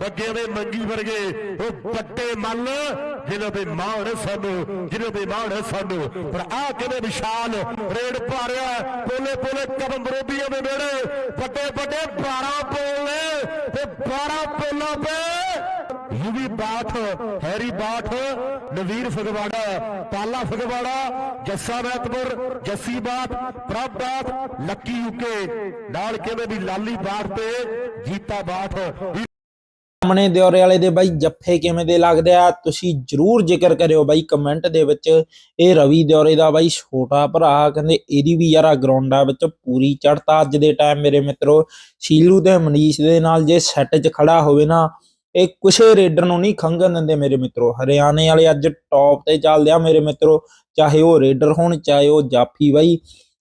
ਬੱਗੇ ਦੇ ਮੰਗੀ ਵਰਗੇ, ਉਹ ਵੱਡੇ ਮੱਲ ਜਿਹਨਾਂ ਦੇ ਮਾਣ ਸਾਨੂੰ ਜਿਹਨਾਂ ਦੇ ਮਾਣ ਸਾਨੂੰ। ਪਰ ਆ ਕਿਵੇਂ ਵਿਸ਼ਾਲ ਰੇਡ ਭਾਰਿਆ ਪੋਲੇ ਪੋਲੇ ਕਦਮ ਵਿਰੋਧੀਆਂ ਦੇ ਨੇੜੇ। ਵੱਡੇ ਵੱਡੇ 12 ਪੋਲ ਨੇ ਤੇ 12 ਪੋਲਾਂ ਤੇ ਯੂਵੀ ਬਾਠ, ਹੈਰੀ ਬਾਠ, ਨਵੀਰ ਫਗਵਾੜਾ, ਪਾਲਾ ਫਗਵਾੜਾ, ਜੱਸਾ ਮਹਿਤਪੁਰ ਜੱਸੀ ਬਾਠ, ਪ੍ਰਭ ਬਾਠ, ਲੱਕੀ ਯੂਕੇ ਨਾਲ ਕਿਵੇਂ ਵੀ ਲਾਲੀ ਬਾਠ ਤੇ ਜੀਤਾ ਬਾਠ ਸਾਹਮਣੇ ਦਿਓਰੇ ਵਾਲੇ ਦੇ ਬਾਈ ਜੱਫੇ ਕਿਵੇਂ ਦੇ ਲੱਗਦੇ ਆ? ਤੁਸੀਂ ਜਰੂਰ ਜ਼ਿਕਰ ਕਰਿਓ ਬਾਈ ਕਮੈਂਟ ਦੇ ਵਿੱਚ। ਇਹ ਰਵੀ ਦਿਓਰੇ ਦਾ ਬਾਈ ਛੋਟਾ ਭਰਾ, ਕਹਿੰਦੇ ਇਹਦੀ ਵੀ ਯਾਰਾ ਗਰਾਊਂਡਾਂ ਵਿੱਚ ਪੂਰੀ ਚੜਤਾ ਅੱਜ ਦੇ ਟਾਈਮ ਮੇਰੇ ਮਿੱਤਰੋ। ਸ਼ੀਲੂ ਤੇ ਮਨੀਸ਼ ਦੇ ਨਾਲ ਜੇ ਸੈੱਟ 'ਚ ਖੜਾ ਹੋਵੇ ਨਾ, ਇਹ ਕੁਛੇ ਰੇਡਰ ਨੂੰ ਨਹੀਂ ਖੰਗਣ ਦਿੰਦੇ ਮੇਰੇ ਮਿੱਤਰੋ। ਹਰਿਆਣੇ ਵਾਲੇ ਅੱਜ ਟੌਪ ਤੇ ਚੱਲਦੇ ਆ ਮੇਰੇ ਮਿੱਤਰੋ, ਚਾਹੇ ਉਹ ਰੇਡਰ ਹੋਣ, ਚਾਹੇ ਉਹ ਜਾਫੀ ਬਾਈ।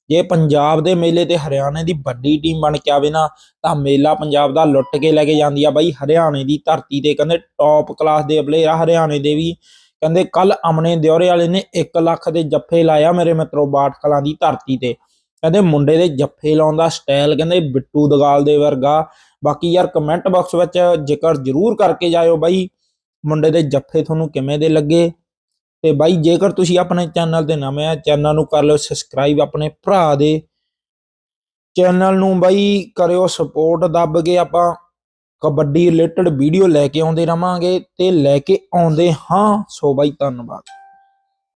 ਜੇ ਪੰਜਾਬ ਦੇ ਮੇਲੇ ਤੇ ਹਰਿਆਣੇ ਦੀ ਵੱਡੀ ਟੀਮ ਬਣ ਕੇ ਆਵੇ ਨਾ, ਤਾਂ ਮੇਲਾ ਪੰਜਾਬ ਦਾ ਲੁੱਟ ਕੇ ਲੈ ਕੇ ਜਾਂਦੀ ਆ ਬਾਈ। ਹਰਿਆਣੇ ਦੀ ਧਰਤੀ ਤੇ ਕਹਿੰਦੇ ਟੌਪ ਕਲਾਸ ਦੇ ਪਲੇਅਰ ਆ ਹਰਿਆਣੇ ਦੇ ਵੀ। ਕਹਿੰਦੇ ਕੱਲ ਅਮਨੇ ਦਿਓਰੇ ਵਾਲੇ ਨੇ 1 ਲੱਖ ਦੇ ਜੱਫੇ ਲਾਇਆ ਮੇਰੇ ਮਿੱਤਰੋ ਬਾਟ ਕਲਾਂ ਦੀ ਧਰਤੀ ਤੇ। ਕਹਿੰਦੇ ਮੁੰਡੇ ਦੇ ਜੱਫੇ ਲਾਉਣ ਦਾ ਸਟਾਈਲ ਕਹਿੰਦੇ ਬਿੱਟੂ ਦਗਾਲ ਦੇ ਵਰਗਾ। ਬਾਕੀ ਯਾਰ ਕਮੈਂਟ ਬਾਕਸ ਵਿੱਚ ਜ਼ਿਕਰ ਜ਼ਰੂਰ ਕਰਕੇ ਜਾਇਓ ਬਾਈ। ਮੁੰਡੇ ਦੇ ਜੱਫੇ ਤੁਹਾਨੂੰ ਕਿਵੇਂ ਦੇ ਲੱਗੇ? ਤੇ ਬਾਈ ਜੇਕਰ ਤੁਸੀਂ ਆਪਣੇ ਚੈਨਲ ਤੇ ਨਵੇਂ ਆ, ਚੈਨਲ ਨੂੰ ਕਰ ਲਿਓ ਸਬਸਕ੍ਰਾਈਬ ਆਪਣੇ ਭਰਾ ਦੇ। ਚੈਨਲ ਨੂੰ ਬਾਈ ਕਰਿਓ ਸਪੋਰਟ ਦੱਬ ਕੇ ਆਪਾਂ ਕਬੱਡੀ ਰਿਲੇਟਡ ਵੀਡੀਓ ਲੈ ਕੇ ਆਉਂਦੇ ਰਵਾਂਗੇ ਤੇ ਲੈ ਕੇ ਆਉਂਦੇ ਹਾਂ। ਸੋ ਬਾਈ, ਧੰਨਵਾਦ।